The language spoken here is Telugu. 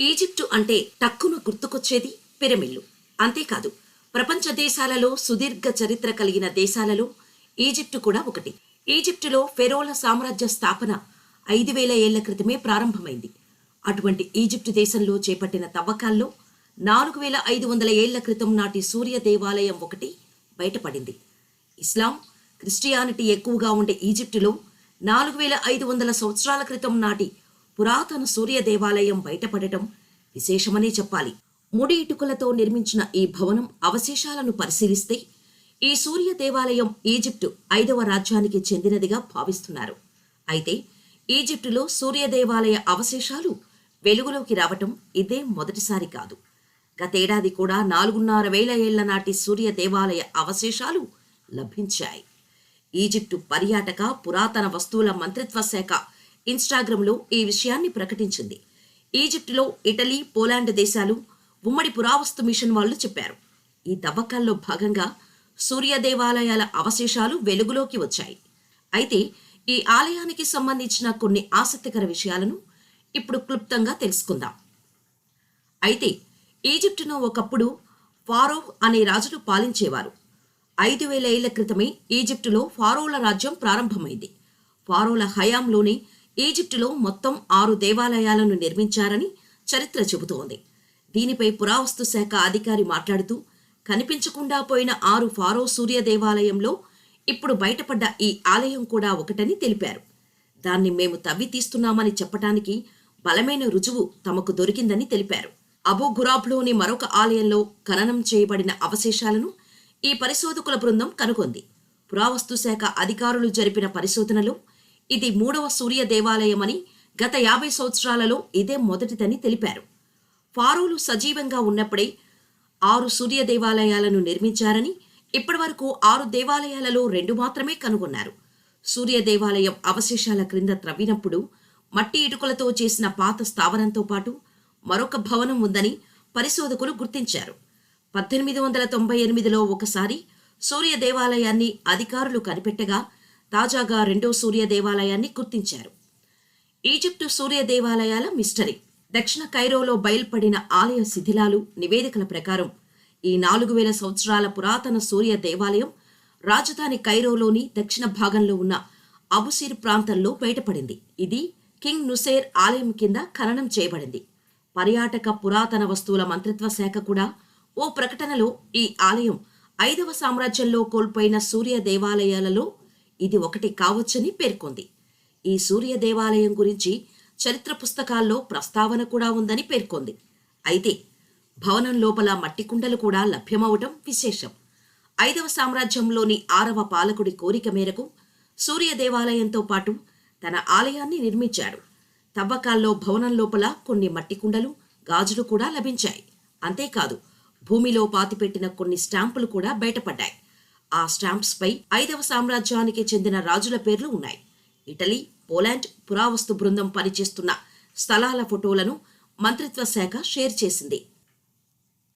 ఈజిప్టు అంటే టక్కున గుర్తుకొచ్చేది పిరమిళ్ళు అంతేకాదు ప్రపంచ దేశాలలో సుదీర్ఘ చరిత్ర కలిగిన దేశాలలో ఈజిప్టు కూడా ఒకటి. ఈజిప్టులో ఫెరోల సామ్రాజ్య స్థాపన ఐదు వేల ఏళ్ళ క్రితమే ప్రారంభమైంది. అటువంటి ఈజిప్టు దేశంలో చేపట్టిన తవ్వకాల్లో నాలుగు వేల ఐదు వందల ఏళ్ళ క్రితం నాటి సూర్య దేవాలయం ఒకటి బయటపడింది. ఇస్లాం క్రిస్టియానిటీ ఎక్కువగా ఉండే ఈజిప్టులో నాలుగు వేల ఐదు వందల సంవత్సరాల క్రితం నాటి పురాతన సూర్య దేవాలయం బయటపడటం విశేషమనే చెప్పాలి. ముడి ఇటుకలతో నిర్మించిన ఈ భవనం అవశేషాలను పరిశీలిస్తే ఈ సూర్య దేవాలయం ఈజిప్టు ఐదవ రాజ్యానికి చెందినదిగా భావిస్తున్నారు. అయితే ఈజిప్టులో సూర్య దేవాలయ అవశేషాలు వెలుగులోకి రావటం ఇదే మొదటిసారి కాదు. గతేడాది కూడా నాలుగున్నర వేల ఏళ్ళ నాటి సూర్య దేవాలయ అవశేషాలు లభించాయి. ఈజిప్టు పర్యాటక పురాతన వస్తువుల మంత్రిత్వ శాఖ ఇన్స్టాగ్రామ్లో ఈ విషయాన్ని ప్రకటించింది. ఈజిప్టులో ఇటలీ పోలాండ్ దేశాలు ఉమ్మడి పురావస్తు మిషన్ వాళ్ళు చెప్పారు. ఈ తవ్వకాల్లో భాగంగా సూర్య దేవాలయాల అవశేషాలు వెలుగులోకి వచ్చాయి. అయితే ఈ ఆలయానికి సంబంధించిన కొన్ని ఆసక్తికర విషయాలను ఇప్పుడు క్లుప్తంగా తెలుసుకుందాం. అయితే ఈజిప్టును ఒకప్పుడు ఫారో అనే రాజులు పాలించేవారు. ఐదు వేల ఏళ్ళ క్రితమే ఈజిప్టులో ఫారోల రాజ్యం ప్రారంభమైంది. ఫారోల హయాంలోనే ఈజిప్టులో మొత్తం ఆరు దేవాలయాలను నిర్మించారని చరిత్ర చెబుతోంది. దీనిపై పురావస్తు శాఖ అధికారి మాట్లాడుతూ కనిపించకుండా పోయిన ఆరు ఫారో సూర్య దేవాలయంలో ఇప్పుడు బయటపడ్డ ఈ ఆలయం కూడా ఒకటని తెలిపారు. దాన్ని మేము తవ్వి తీస్తున్నామని చెప్పటానికి బలమైన రుజువు తమకు దొరికిందని తెలిపారు. అబూ గురాబ్లోని మరొక ఆలయంలో ఖననం చేయబడిన అవశేషాలను ఈ పరిశోధకుల బృందం కనుగొంది. పురావస్తు శాఖ అధికారులు జరిపిన పరిశోధనలో ఇది మూడవ సూర్య దేవాలయమని గత యాభై సంవత్సరాలలో ఇదే మొదటిదని తెలిపారు. ఫారోలు సజీవంగా ఉన్నప్పుడే ఆరు సూర్య దేవాలయాలను నిర్మించారని ఇప్పటివరకు ఆరు దేవాలయాలలో రెండు మాత్రమే కనుగొన్నారు. సూర్య దేవాలయం అవశేషాల క్రింద త్రవ్వినప్పుడు మట్టి ఇటుకలతో చేసిన పాత స్థావరంతో పాటు మరొక భవనం ఉందని పరిశోధకులు గుర్తించారు. పద్దెనిమిది వందల తొంభై ఎనిమిదిలో ఒకసారి సూర్య దేవాలయాన్ని అధికారులు కనిపెట్టగా తాజాగా రెండో సూర్య దేవాలయాన్ని గుర్తించారు. ఈజిప్టు సూర్య దేవాలయాల మిస్టరీ. దక్షిణ కైరోలో బయల్పడిన ఆలయ శిథిలాలు నివేదికల ప్రకారం ఈ నాలుగు వేల సంవత్సరాల పురాతన సూర్య దేవాలయం రాజధాని కైరోలోని దక్షిణ భాగంలో ఉన్న అబుసిర్ ప్రాంతంలో బయటపడింది. ఇది కింగ్ నుసేర్ ఆలయం కింద ఖననం చేయబడింది. పర్యాటక పురాతన వస్తువుల మంత్రిత్వ శాఖ కూడా ఓ ప్రకటనలో ఈ ఆలయం ఐదవ సామ్రాజ్యంలో కోల్పోయిన సూర్య దేవాలయాలలో ఇది ఒకటి కావచ్చని పేర్కొంది. ఈ సూర్య దేవాలయం గురించి చరిత్ర పుస్తకాల్లో ప్రస్తావన కూడా ఉందని పేర్కొంది. అయితే భవనం లోపల మట్టి కుండలు కూడా లభ్యమవటం విశేషం. ఐదవ సామ్రాజ్యంలోని ఆరవ పాలకుడి కోరిక మేరకు సూర్య దేవాలయంతో పాటు తన ఆలయాన్ని నిర్మించాడు. తవ్వకాల్లో భవనం లోపల కొన్ని మట్టి కుండలు గాజులు కూడా లభించాయి. అంతేకాదు భూమిలో పాతిపెట్టిన కొన్ని స్టాంపులు కూడా బయటపడ్డాయి. ఆ స్టాంప్స్ పై ఐదవ సామ్రాజ్యానికి చెందిన రాజుల పేర్లు ఉన్నాయి. ఇటలీ పోలాండ్ పురావస్తు బృందం పనిచేస్తున్న స్థలాల ఫోటోలను మంత్రిత్వ శాఖ షేర్ చేసింది.